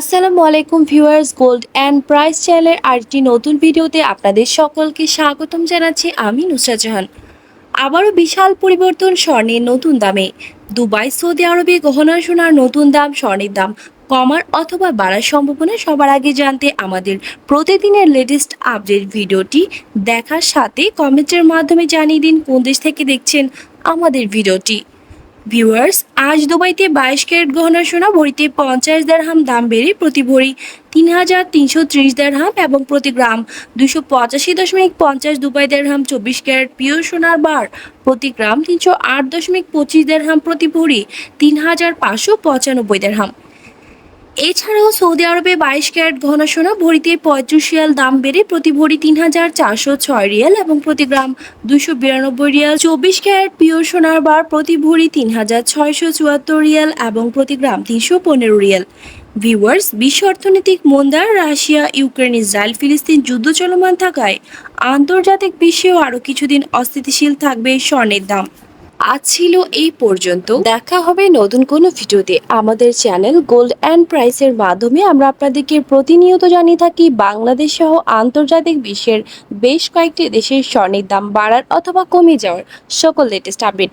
আসসালামু আলাইকুম viewers, gold and price চ্যানেলের আরেকটি নতুন ভিডিওতে আপনাদের সকলকে স্বাগতম জানাচ্ছি আমি নুসরাত জাহান। আবারও বিশাল পরিবর্তন স্বর্ণের নতুন দামে। দুবাই, সৌদি আরবে গহনা সোনার নতুন দাম, স্বর্ণের দাম কমার অথবা বাড়ার সম্ভাবনা সবার আগে জানতে আমাদের প্রতিদিনের লেটেস্ট আপডেট ভিডিওটি দেখার সাথে কমেন্টের মাধ্যমে জানিয়ে দিন কোন দেশ থেকে দেখছেন আমাদের ভিডিওটি। ভিউয়ার্স আজ দুবাইতে বাইশ ক্যারেট গহনা সোনা ভরিতে পঞ্চাশ হাম দাম বেড়ে প্রতি ভরি তিন হাজার তিনশো ত্রিশ হাম এবং প্রতি গ্রাম দুশো পঁচাশি দশমিক পঞ্চাশ দুবাই হাম চব্বিশ ক্যারেট পিওর সোনার বার। প্রতি গ্রাম তিনশো আট দশমিক পঁচিশ হাম প্রতি ভরি তিন হাজার পাঁচশো পঁচানব্বই দেড়হাম। এছাড়াও সৌদি আরবে বাইশ ক্যারেট ঘন সোনা ভরিতে পঁয়ত্রিশ রিয়াল দাম বেড়ে প্রতি ভরি তিন হাজার চারশো ছয় রিয়াল এবং প্রতি গ্রাম দুশো বিরানব্বই রিয়াল। চব্বিশ ক্যারেট পিওর সোনার বার প্রতি ভরি তিন হাজার ছয়শো চুয়াত্তর রিয়াল এবং প্রতি গ্রাম তিনশো পনেরো রিয়াল। ভিউয়ার্স, বিশ্ব অর্থনৈতিক মন্দার রাশিয়া, ইউক্রেন, ইসরায়েল, ফিলিস্তিন যুদ্ধ চলমান থাকায় আন্তর্জাতিক বিশ্বেও আরও কিছুদিন অস্থিতিশীল থাকবে স্বর্ণের দাম। আজ ছিল এই পর্যন্ত। দেখা হবে নতুন কোনো ভিডিওতে। আমাদের চ্যানেল গোল্ড অ্যান্ড প্রাইসের মাধ্যমে আমরা আপনাদেরকে প্রতিনিয়ত জানিয়ে থাকি বাংলাদেশ সহ আন্তর্জাতিক বিশ্বের বেশ কয়েকটি দেশের স্বর্ণের দাম বাড়ার অথবা কমে যাওয়ার সকল লেটেস্ট আপডেট